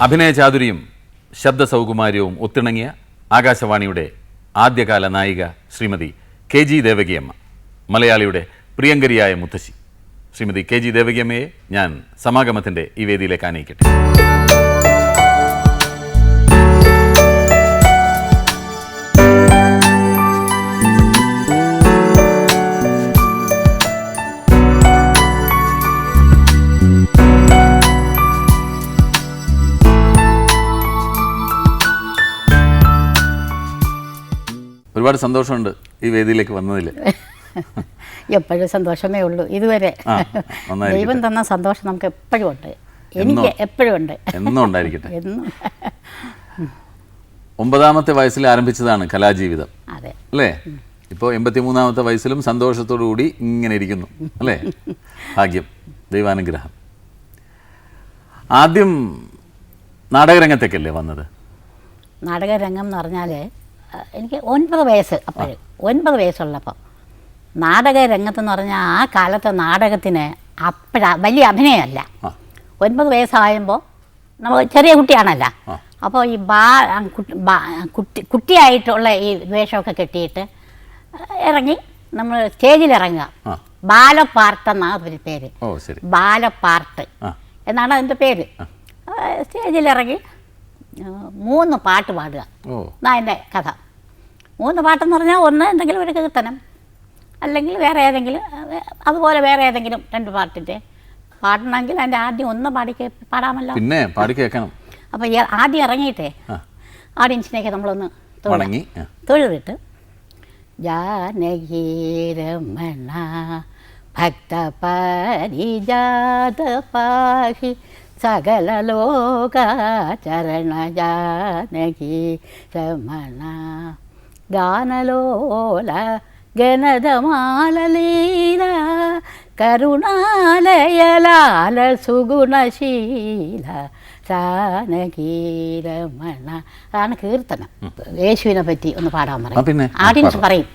അഭിനയ ചാതുരിയും ശബ്ദ സൗകുമാര്യവും ഒത്തിണങ്ങിയ ആകാശവാണിയുടെ ആദ്യകാല നായിക ശ്രീമതി കെ ജി ദേവകിയമ്മ മലയാളിയുടെ പ്രിയങ്കരിയായ മുത്തശ്ശി. ശ്രീമതി കെ ജി ദേവകിയമ്മയെ ഞാൻ സമാഗമത്തിന്റെ ഈ വേദിയിലേക്ക് ആനയിക്കട്ടെ. ഒരുപാട് സന്തോഷമുണ്ട് ഈ വേദിയിലേക്ക് വന്നതിൽ എപ്പോഴും സന്തോഷമേ ഉള്ളൂ. ഇതുവരെ ദൈവം തന്ന സന്തോഷം നമുക്ക് എപ്പോഴും ഉണ്ട്. എനിക്ക് എപ്പോഴും ഉണ്ട്. എന്നും ഉണ്ടായിരിക്കട്ടെ. എന്നും. ഒമ്പതാമത്തെ വയസ്സിൽ ആരംഭിച്ചതാണ് കലാജീവിതം. അതെ. അല്ലേ? ഇപ്പോൾ എൺപത്തിമൂന്നാമത്തെ വയസ്സിലും സന്തോഷത്തോടു കൂടി ഇങ്ങനെ ഇരിക്കുന്നു. അല്ലേ? ഭാഗ്യം ദൈവാനുഗ്രഹം. ആദ്യം നാടകരംഗത്തേക്കല്ലേ വന്നത്? നാടകരംഗം എന്ന് പറഞ്ഞാൽ എനിക്ക് ഒൻപത് വയസ്സ് അപ്പോൾ ഒൻപത് വയസ്സുള്ളപ്പോൾ നാടക രംഗത്തെന്ന് പറഞ്ഞാൽ ആ കാലത്തെ നാടകത്തിന് അപ്പോഴാ വലിയ അഭിനയമല്ല. ഒൻപത് വയസ്സായുമ്പോൾ നമ്മൾ ചെറിയ കുട്ടിയാണല്ലോ. അപ്പോൾ ഈ ബാ കുട്ടി- കുട്ടിയായിട്ടുള്ള ഈ വേഷമൊക്കെ കെട്ടിയിട്ട് ഇറങ്ങി നമ്മൾ സ്റ്റേജിൽ ഇറങ്ങുക. ബാലപ്പാർട്ട് എന്നാണ് അതൊരു പേര്. ബാലപ്പാർട്ട് എന്നാണ് അതിന്റെ പേര്. സ്റ്റേജിലിറങ്ങി ആ, മൂന്ന് പാട്ട് പാടുക. എന്നാ എന്റെ കഥ. മൂന്ന് പാട്ടെന്ന് പറഞ്ഞാൽ ഒന്ന് എന്തെങ്കിലും ഒരു കീർത്തനം അല്ലെങ്കിൽ വേറെ ഏതെങ്കിലും അതുപോലെ വേറെ ഏതെങ്കിലും രണ്ട് പാട്ടിന്റെ. പാടണമെങ്കിൽ അതിന്റെ ആദ്യം ഒന്ന് പാടി പാടാമല്ലോ. പിന്നെ പാടി കേൾക്കണം. അപ്പോൾ ആദ്യം ഇറങ്ങിയിട്ടേ ഓഡിയൻസിനെയൊക്കെ നമ്മളൊന്ന് തുടങ്ങി. തൊഴുതിട്ട് ജാനകീരമണ ഭക്ത പരിജാത പാഹി സകല ലോകാചരണ ജാനകി രമണ. ഗാനലോല ഗണതമാലലീല കരുണാലയലാല സുഗുണശീല ജാനകീരമണ അതാണ് കീർത്തനം. യേശുവിനെ പറ്റി ഒന്ന് പാടാൻ പറയും. പാടാം. പറയും.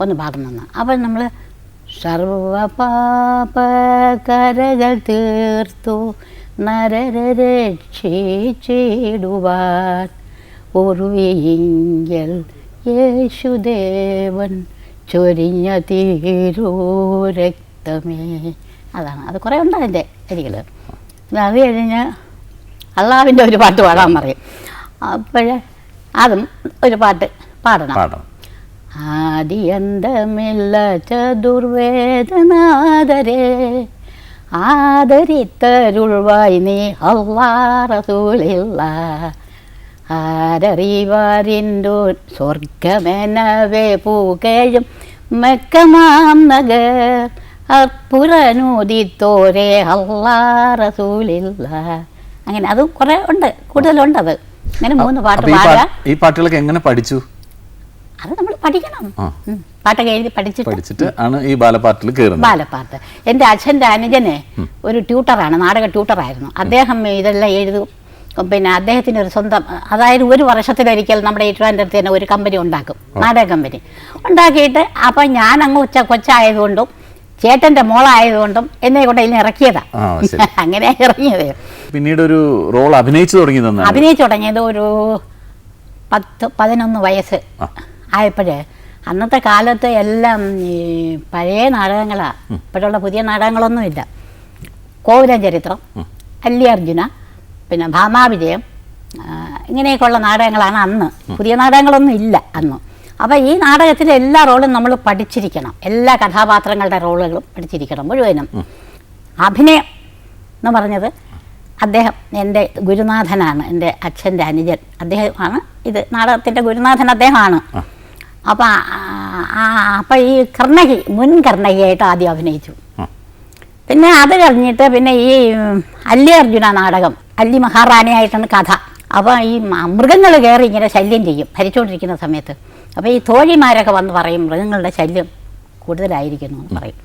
ഒന്ന് പാടണമെന്ന് അപ്പം നമ്മൾ സർവപാപകരകൾ തീർത്തു നരരെ ഒരു ഉറുവിയിങ്കൽ യേശുദേവൻ ചൊരിഞ്ഞ തീരൂരക്തമേ. അതാണ്. അത് കുറേ ഉണ്ട് അതിന്റെ അരികൾ അത് കഴിഞ്ഞ് അള്ളാവിന്റെ ഒരു പാട്ട് പാടാൻ പറയും. അപ്പോൾ അതും ഒരു പാട്ട് പാടണം. പാടണം. ആദിയന്തമില്ല ചതുർവേദനാദരേ. ആദരിത്തരുൾവായി നീ അള്ളാറസൂലില്ല ആരറിവാരിന്റെ സ്വർഗമെനവേ പൂകയും മെക്കമാം നഗർ. അപ്പുറനൂതിത്തോരേ അള്ളാറസൂലില്ല അങ്ങനെ അതും കുറെ ഉണ്ട് കൂടുതലുണ്ട് അത്. അങ്ങനെ മൂന്ന് പാട്ട് പാടാം ഈ പാട്ടുകളൊക്കെ എങ്ങനെ പഠിച്ചു? അത് നമ്മൾ പഠിക്കണം. പാട്ടൊക്കെ എഴുതി പഠിച്ചിട്ട്? പഠിച്ചിട്ട് ആണ് ഈ ബാലപ്പാട്ടിൽ കയറുന്നത്. ബാലപ്പാട്ട്. എന്റെ അച്ഛന്റെ അനുജനെ ഒരു ട്യൂട്ടറാണ് നാടക ട്യൂട്ടറായിരുന്നു. അദ്ദേഹം ഇതെല്ലാം എഴുതും. പിന്നെ അദ്ദേഹത്തിന് ഒരു സ്വന്തം അതായത് ഒരു വർഷത്തിലൊരിക്കൽ നമ്മുടെ ഇറ്റുവാന്റെ തന്നെ ഒരു കമ്പനി ഉണ്ടാക്കും നാടക കമ്പനി. ഉണ്ടാക്കിയിട്ട് അപ്പം ഞാൻ അങ്ങ് ഉച്ച കൊച്ചായതുകൊണ്ടും ചേട്ടന്റെ മോളായതുകൊണ്ടും എന്നെ കൊണ്ട് ഇതിന് ഇറക്കിയതാ. അങ്ങനെ ഇറങ്ങിയത്. പിന്നീട് ഒരു റോൾ അഭിനയിച്ചു തുടങ്ങി തന്നാണ് അഭിനയിച്ചു തുടങ്ങിയത് ഒരു പത്ത് പതിനൊന്ന് വയസ്സ് ആയപ്പോഴേ അന്നത്തെ കാലത്ത് എല്ലാം ഈ പഴയ നാടകങ്ങളാണ് ഇപ്പോഴുള്ള പുതിയ നാടകങ്ങളൊന്നുമില്ല. കോവിലൻ ചരിത്രം അല്ലിയർജുന പിന്നെ ഭാമാവിജയം ഇങ്ങനെയൊക്കെയുള്ള നാടകങ്ങളാണ് അന്ന്. പുതിയ നാടകങ്ങളൊന്നും ഇല്ല അന്ന്. അപ്പോൾ ഈ നാടകത്തിലെ എല്ലാ റോളും നമ്മൾ പഠിച്ചിരിക്കണം. എല്ലാ കഥാപാത്രങ്ങളുടെ റോളുകളും പഠിച്ചിരിക്കണം മുഴുവനും. അഭിനയം എന്ന് പറഞ്ഞത് അദ്ദേഹം എന്റെ ഗുരുനാഥനാണ് എന്റെ അച്ഛന്റെ അനുജൻ. അദ്ദേഹമാണ് ഇത് നാടകത്തിന്റെ ഗുരുനാഥൻ അദ്ദേഹമാണ്. അപ്പം അപ്പം ഈ കർണകി മുൻ കർണകിയായിട്ട് ആദ്യം അഭിനയിച്ചു. പിന്നെ അത് കഴിഞ്ഞിട്ട് പിന്നെ ഈ അല്ലി അർജുന നാടകം അല്ലി മഹാറാണിയായിട്ടാണ് കഥ. അപ്പോൾ ഈ മൃഗങ്ങൾ കയറി ഇങ്ങനെ ശല്യം ചെയ്യും ഭരിച്ചുകൊണ്ടിരിക്കുന്ന സമയത്ത്. അപ്പോൾ ഈ തോഴിമാരൊക്കെ വന്ന് പറയും മൃഗങ്ങളുടെ ശല്യം കൂടുതലായിരിക്കുന്നു എന്ന് പറയും.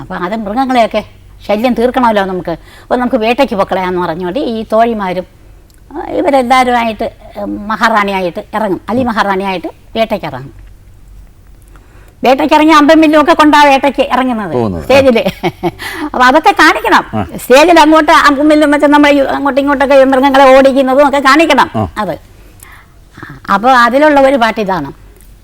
അപ്പോൾ അത് മൃഗങ്ങളെയൊക്കെ ശല്യം തീർക്കണമല്ലോ നമുക്ക്. അപ്പോൾ നമുക്ക് വേട്ടയ്ക്ക് പൊക്കളയാന്ന് പറഞ്ഞുകൊണ്ട് ഈ തോഴിമാരും ഇവരെല്ലാവരുമായിട്ട് മഹാറാണിയായിട്ട് ഇറങ്ങും. അലി മഹാറാണിയായിട്ട് വേട്ടയ്ക്ക് ഇറങ്ങും. വേട്ടയ്ക്ക് ഇറങ്ങി അമ്പം മില്ലും ഒക്കെ കൊണ്ടാ വേട്ടയ്ക്ക് ഇറങ്ങുന്നത് സ്റ്റേജിൽ. സ്റ്റേജിൽ അപ്പൊ അതൊക്കെ കാണിക്കണം. സ്റ്റേജിൽ അങ്ങോട്ട് അമ്പം മില്ലും വെച്ച് നമ്മൾ അങ്ങോട്ടും ഇങ്ങോട്ടൊക്കെ മൃഗങ്ങളെ ഓടിക്കുന്നതും ഒക്കെ കാണിക്കണം അത്. അപ്പോൾ അതിലുള്ള ഒരു പാട്ട് ഇതാണ്.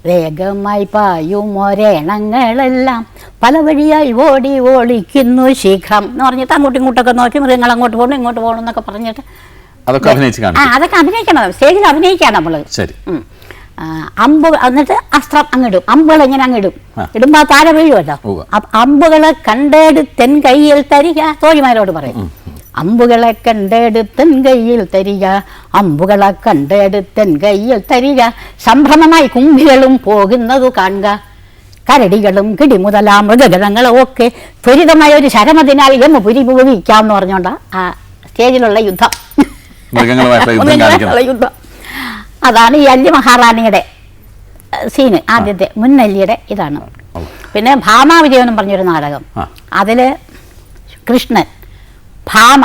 വേഗമായി പായും ഒരേണങ്ങളെല്ലാം പല വഴിയായി ഓടി ഓടിക്കുന്നു ശീഘ്രം എന്ന് പറഞ്ഞിട്ട് അങ്ങോട്ടും ഇങ്ങോട്ടൊക്കെ നോക്കി മൃഗങ്ങൾ അങ്ങോട്ട് പോകണം ഇങ്ങോട്ട് പോകണം എന്നൊക്കെ പറഞ്ഞിട്ട് അതൊക്കെ അഭിനയിച്ച് കാണിക്കും. അതൊക്കെ അഭിനയിക്കണം. സ്റ്റേജിൽ അഭിനയിക്കാം നമ്മൾ ശരി. അമ്പ് എന്നിട്ട് അസ്ത്രം അങ്ങിടും അമ്പുകൾ എങ്ങനെ അങ്ങിടും ഇടും. ഇടുമ്പോൾ താര വീഴുമല്ലോ അമ്പുകളെ കണ്ടെടുത്തൻ കയ്യിൽ തരിക തോഴിമാരോട് പറയും. അമ്പുകളെ കണ്ടെടുത്തൻ കയ്യിൽ തരിക അമ്പുകളെ കണ്ടെടുത്തൻ കയ്യിൽ തരിക. സംഭ്രമമായി കുമ്പികളും പോകുന്നതു കാണുക. കരടികളും കിടിമുതല മൃഗഗണങ്ങളും ഒക്കെ ത്വരിതമായ ഒരു ശരമതിനാൽ യമപുരി ഭൂമിക്കാം എന്ന് പറഞ്ഞോണ്ടാ ആ സ്റ്റേജിലുള്ള യുദ്ധം. മൃഗങ്ങളുമായിട്ടുള്ള യുദ്ധം അതാണ് ഈ അല്ലി മഹാറാണിയുടെ സീന് ആദ്യത്തെ മുന്നല്ലിയുടെ ഇതാണ്. പിന്നെ ഭാമ വിജയനും പറഞ്ഞൊരു നാടകം. അതിൽ അതിൽ കൃഷ്ണൻ ഭാമ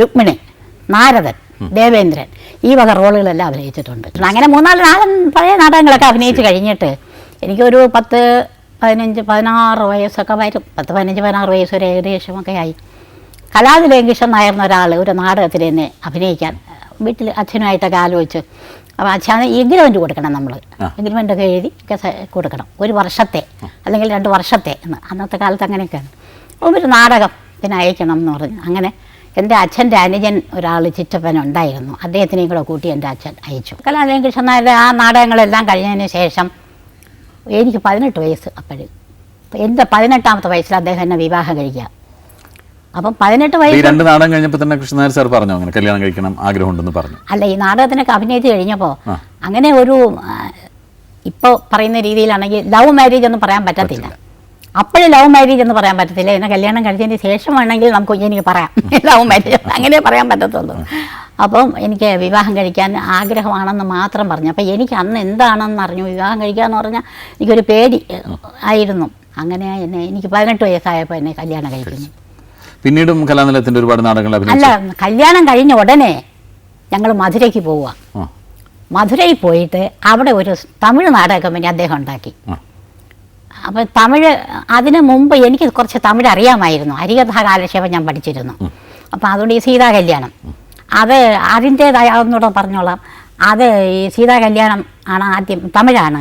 രുക്മിണി നാരദൻ ദേവേന്ദ്രൻ ഈ വക റോളുകളെല്ലാം അഭിനയിച്ചിട്ടുണ്ട് അങ്ങനെ മൂന്നാൽ നാടൻ പഴയ നാടകങ്ങളൊക്കെ അഭിനയിച്ച് കഴിഞ്ഞിട്ട് എനിക്കൊരു പത്ത് പതിനഞ്ച് പതിനാറ് വയസ്സൊക്കെ വരും. പത്ത് പതിനഞ്ച് പതിനാറ് വയസ്സ് വരെ ഏകദേശമൊക്കെ ആയി. കലാതിലേങ്കിഷൻ നായർന്ന ഒരാൾ ഒരു നാടകത്തിൽ എന്നെ അഭിനയിക്കാൻ വീട്ടിൽ അച്ഛനുമായിട്ടൊക്കെ ആലോചിച്ച് അപ്പോൾ അച്ഛന് എഗ്രിമെന്റ് കൊടുക്കണം നമ്മൾ എഗ്രിമെന്റൊക്കെ എഗ്രിമെന്റ് ഒക്കെ എഴുതി ഒക്കെ കൊടുക്കണം. ഒരു വർഷത്തെ അല്ലെങ്കിൽ രണ്ട് വർഷത്തെ എന്ന്. അന്നത്തെ കാലത്ത് അങ്ങനെയൊക്കെയാണ്. അപ്പം ഒരു നാടകം പിന്നെ അയക്കണം എന്ന് പറഞ്ഞു. അങ്ങനെ എന്റെ അച്ഛന്റെ അനുജൻ ഒരാൾ ചിറ്റപ്പൻ ഉണ്ടായിരുന്നു. അദ്ദേഹത്തിനെയും കൂടെ കൂട്ടി എന്റെ അച്ഛൻ അയച്ചു. കലാലയം കൃഷ്ണൻ നായരുടെ ആ നാടകങ്ങളെല്ലാം കഴിഞ്ഞതിന് ശേഷം എനിക്ക് പതിനെട്ട് വയസ്സ് അപ്പോഴും. എന്റെ പതിനെട്ടാമത്തെ വയസ്സിൽ അദ്ദേഹം എന്നെ വിവാഹം കഴിക്കുക. അപ്പം പതിനെട്ട് ഈ വയസ്സ് രണ്ട് നാടകം കഴിഞ്ഞപ്പോൾ തന്നെ കൃഷ്ണനായർ സാർ പറഞ്ഞു അങ്ങനെ കല്യാണം കഴിക്കണം ആഗ്രഹമുണ്ടെന്ന് പറഞ്ഞു? അല്ല ഈ നാടകത്തിനൊക്കെ അഭിനയിച്ച് കഴിഞ്ഞപ്പോൾ ആ. അങ്ങനെ ഒരു ഇപ്പോൾ പറയുന്ന രീതിയിലാണെങ്കിൽ ലവ് മാരേജ് ഒന്നും പറയാൻ പറ്റത്തില്ല. അപ്പോഴും ലവ് മാരേജ് എന്ന് പറയാൻ പറ്റത്തില്ല. എന്നെ കല്യാണം കഴിച്ചതിന് ശേഷം വേണമെങ്കിൽ നമുക്ക് എനിക്ക് പറയാം. ലവ് മാരേജ് അങ്ങനെ പറയാൻ പറ്റത്തുള്ളൂ. അപ്പം എനിക്ക് വിവാഹം കഴിക്കാൻ ആഗ്രഹമാണെന്ന് മാത്രം പറഞ്ഞു. അപ്പം എനിക്ക് അന്ന് എന്താണെന്ന് അറിഞ്ഞു. വിവാഹം കഴിക്കുക എന്ന് പറഞ്ഞാൽ എനിക്കൊരു പേടി ഏഹ്, ആയിരുന്നു. അങ്ങനെ എന്നെ എനിക്ക് പതിനെട്ട് വയസ്സായപ്പോൾ എന്നെ കല്യാണം കഴിക്കുന്നു. പിന്നീടും കലാനിലയത്തിന്റെ ഒരുപാട് നാടകങ്ങൾ അല്ല അഭിനയിച്ചു കല്യാണം കഴിഞ്ഞ ഉടനെ ഞങ്ങൾ മധുരയ്ക്ക് പോവുക ആ, മധുരയിൽ പോയിട്ട് അവിടെ ഒരു തമിഴ് നാടക കമ്പനി അദ്ദേഹം ഉണ്ടാക്കി. ആ. അപ്പം തമിഴ് അതിന് മുമ്പ് എനിക്ക് കുറച്ച് തമിഴ് അറിയാമായിരുന്നു. ഹരികഥാ കാലക്ഷേപം ഞാൻ പഠിച്ചിരുന്നു. അപ്പം അതുകൊണ്ട് ഈ സീതാ കല്യാണം. അത് അതിന്റേതായ ഒന്നുകൂടെ പറഞ്ഞോളാം. അത് ഈ സീതാ കല്യാണം ആണ് ആദ്യം തമിഴാണ്.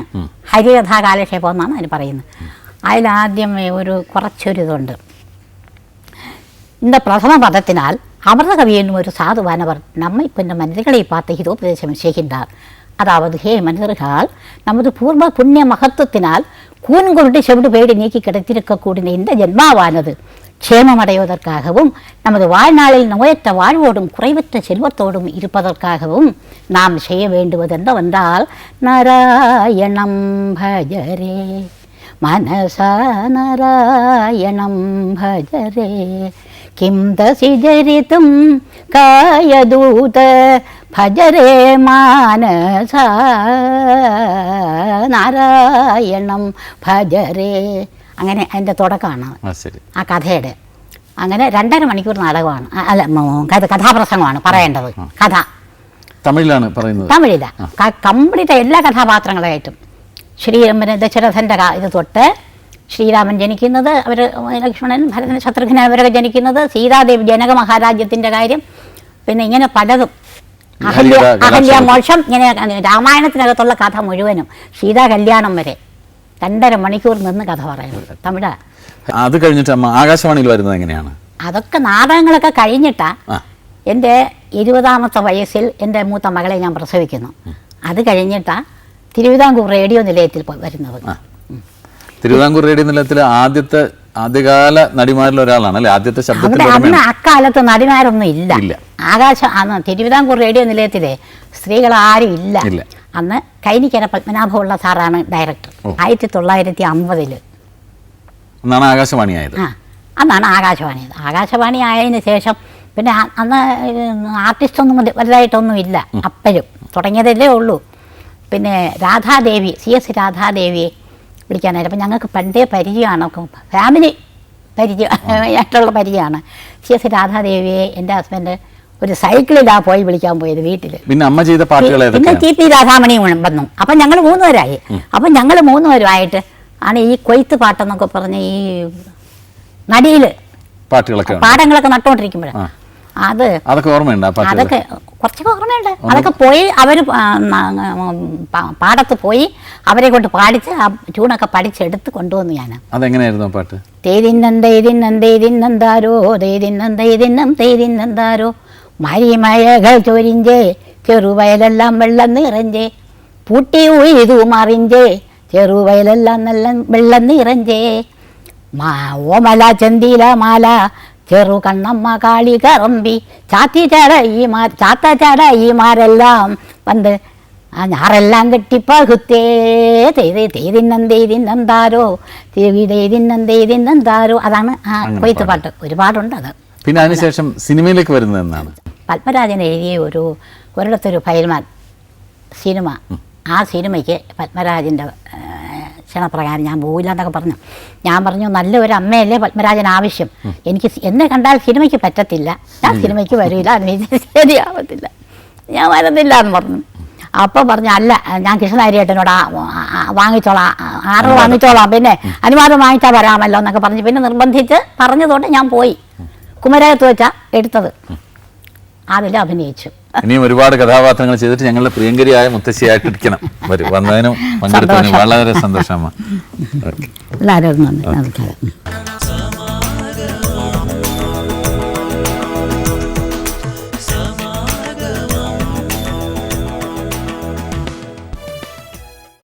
ഹരികഥാ കാലക്ഷേപം എന്നാണ് അതിന് പറയുന്നത്. അതിലാദ്യം ഒരു കുറച്ചൊരു ഇതുണ്ട് இந்த പ്രഥമ പദത്തിനാൽ அமிர்தகவி என்னும் ஒரு சாதுவானவர் நம்மை பின்ன மனிதர்களை பார்த்து ஹிதோபதேசம் செய்கின்றார். அதாவது ஹே மனிதர்கள் நமது பூர்வ புண்ணிய மகத்துவத்தினால் கூன் கொண்டு செவிடு பேடி நீக்கி கிடைத்திருக்கக்கூடிய இந்த ஜென்மாவானது க்ஷேமமடைவதற்காகவும் நமது வாழ்நாளில் நோயற்ற வாழ்வோடும் குறைவற்ற செல்வத்தோடும் இருப்பதற்காகவும் நாம் செய்ய வேண்டுவதென்னவென்றால் நாராயணம் பஜரே மனசா நாராயணம் பஜரே. കിം തരിതും കായദൂത ഭജരേ മാനസ നാരായണം ഭജരേ. അങ്ങനെ അതിന്റെ തുടക്കമാണ് ആ കഥയുടെ. അങ്ങനെ രണ്ടര മണിക്കൂർ നാടകമാണ്. അല്ല കഥാപ്രസംഗമാണ് പറയേണ്ടത്. കഥ. തമിഴിലാണ് പറയുന്നത്. തമിഴിലാണ് കംപ്ലീറ്റ് എല്ലാ കഥാപാത്രങ്ങളായിട്ടും. ശ്രീരംബന് ദശരഥന്റെ ഇത് തൊട്ട് ശ്രീരാമൻ ജനിക്കുന്നത് അവർ ലക്ഷ്മണൻ ഭരതൻ ശത്രുഘ്നൻ അവരൊക്കെ ജനിക്കുന്നത് സീതാദേവി ജനക മഹാരാജ്യത്തിന്റെ കാര്യം. പിന്നെ ഇങ്ങനെ പലതും. അഹല്യ. മോക്ഷം ഇങ്ങനെ രാമായണത്തിനകത്തുള്ള കഥ മുഴുവനും സീതാ കല്യാണം വരെ രണ്ടര മണിക്കൂർ നിന്ന് കഥ പറയുന്നത് തമിഴ. അത് കഴിഞ്ഞിട്ട് അമ്മ ആകാശവാണിയിൽ വരുന്നത് എങ്ങനെയാണ്? അതൊക്കെ നാടകങ്ങളൊക്കെ കഴിഞ്ഞിട്ടാ ആ. എന്റെ ഇരുപതാമത്തെ വയസ്സിൽ എന്റെ മൂത്ത മകളെ ഞാൻ പ്രസവിക്കുന്നു. അത് കഴിഞ്ഞിട്ടാ തിരുവിതാംകൂർ റേഡിയോ നിലയത്തിൽ വരുന്നത്. തിരുവിതാംകൂർ റേഡിയോ നിലയത്തിലെ ആദ്യത്തെ ആദ്യകാല നടിമാരിൽ ഒരാളാണ് അല്ലെ? ആദ്യത്തെ അവിടെ ശബ്ദത്തിന്റെ അന്ന് ഉടമയാണ്. അക്കാലത്ത് നടിമാരൊന്നും ഇല്ല. ഇല്ല. ആകാശ അന്ന് തിരുവിതാംകൂർ റേഡിയോ നിലയത്തിലെ സ്ത്രീകൾ ആരും ഇല്ല. ഇല്ല. അന്ന് കൈനിക്കര പത്മനാഭമുള്ള സാറാണ് ഡയറക്ടർ. ഓ. ആയിരത്തി തൊള്ളായിരത്തി അമ്പതിൽ എന്നാണ് ആകാശവാണിയായത്. ആ അന്നാണ് ആകാശവാണി ആകാശവാണി ആയതിന് ശേഷം പിന്നെ അ- അന്ന് ആർട്ടിസ്റ്റ് ഒന്നും വലു- വലുതായിട്ടൊന്നും ഇല്ല. അപ്പോഴും തുടങ്ങിയതല്ലേ ഉള്ളൂ. പിന്നെ രാധാദേവി സി എസ് രാധാദേവിയെ വിളിക്കാനായിട്ട് അപ്പം ഞങ്ങൾക്ക് പണ്ടേ പരിചയമാണ്. ഫാമിലി പരിചയം ആയിട്ടുള്ള പരിചയമാണ്. സി എസ് രാധാദേവിയെ എന്റെ ഹസ്ബൻഡ് ഒരു സൈക്കിളിലാണ് പോയി വിളിക്കാൻ പോയത് വീട്ടിൽ പിന്നെ അമ്മ ചെയ്ത പാട്ടുകൾ പിന്നെ ടി പി രാധാമണി വന്നു. അപ്പം ഞങ്ങൾ മൂന്നുപേരായി. അപ്പം ഞങ്ങൾ മൂന്നുപേരുമായിട്ട് ആണ് ഈ കൊയ്ത്ത് പാട്ടെന്നൊക്കെ പറഞ്ഞ് ഈ നടിയിൽ പാട്ടുകളൊക്കെ പാടങ്ങളൊക്കെ നട്ടുകൊണ്ടിരിക്കുമ്പോഴേ അത് അതൊക്കെ ഓർമ്മയുണ്ട് അതൊക്കെ കുറച്ചൊക്കെ ഓർമ്മയുണ്ട്. അതൊക്കെ പോയി അവർ പാടത്ത് പോയി അവരെ കൊണ്ട് പാടിച്ച് ആ ട്യൂണൊക്കെ പഠിച്ചെടുത്ത് കൊണ്ടുവന്നു ഞാൻ അതെങ്ങനെയായിരുന്നു പാട്ട്? തേതിന്നം തേതിന്നന്താരോ തേതിന്നം തേതിന്നം തേതിന്നന്താരോ മരിമഴകൾ ചൊരിഞ്ചേ ചെറുവയലെല്ലാം വെള്ളം നിറഞ്ചേ. പൂട്ടി ഉയതു മറിഞ്ചേ ചെറുവയലെല്ലാം നല്ല വെള്ളം നിറഞ്ചേ. മാ ഓമല ചെന്തില മാല ചെറു കണ്ണമ്മ കാളി കറമ്പി ചാത്തി ചട ഈ മാ ചാത്ത മാരെല്ലാം വന്ന് ആ ഞാറെല്ലാം കെട്ടിപ്പകുത്തേ. തേതി തേതിന്നം തേതിന്നം താരോ. തേവി തേതിന്നം തേതിന്നം താരോ. അതാണ് ആ കൊയ്ത്ത് പാട്ട്. ഒരുപാടുണ്ട് അത്. പിന്നെ അതിനുശേഷം സിനിമയിലേക്ക് വരുന്നത് എന്നാണ് പത്മരാജൻ എഴുതിയ ഒരു ഒരിടത്തൊരു ഫയൽമാൻ സിനിമ. ആ സിനിമയ്ക്ക് പത്മരാജന്റെ ക്ഷണപ്രകാരം ഞാൻ പോവില്ല എന്നൊക്കെ പറഞ്ഞു. ഞാൻ പറഞ്ഞു നല്ല ഒരു അമ്മയല്ലേ പത്മരാജൻ ആവശ്യം. എനിക്ക് എന്നെ കണ്ടാൽ സിനിമയ്ക്ക് പറ്റത്തില്ല. ഞാൻ സിനിമയ്ക്ക് വരില്ല ശരിയാവത്തില്ല. ഞാൻ വരുന്നില്ല എന്ന് പറഞ്ഞു. അപ്പോൾ പറഞ്ഞു അല്ല ഞാൻ കൃഷ്ണനാരിയേട്ടനോട് വാങ്ങിച്ചോളാം ആറോ വാങ്ങിച്ചോളാം. പിന്നെ അനുവാദം വാങ്ങിച്ചാൽ വരാമല്ലോ എന്നൊക്കെ പറഞ്ഞു. പിന്നെ നിർബന്ധിച്ച് പറഞ്ഞതുകൊണ്ട് ഞാൻ പോയി. കുമരകത്ത് വെച്ചാ എടുത്തത്. അതിൽ അഭിനയിച്ചു. ഇനിയും ഒരുപാട് കഥാപാത്രങ്ങൾ ചെയ്തിട്ട് ഞങ്ങളുടെ പ്രിയങ്കരിയായ മുത്തശ്ശിയായിട്ടിരിക്കണം. വരും വന്നതിനും പങ്കെടുത്തതിനും. വളരെ സന്തോഷമാണ്. എല്ലാവരും നന്ദി. നമസ്കാരം.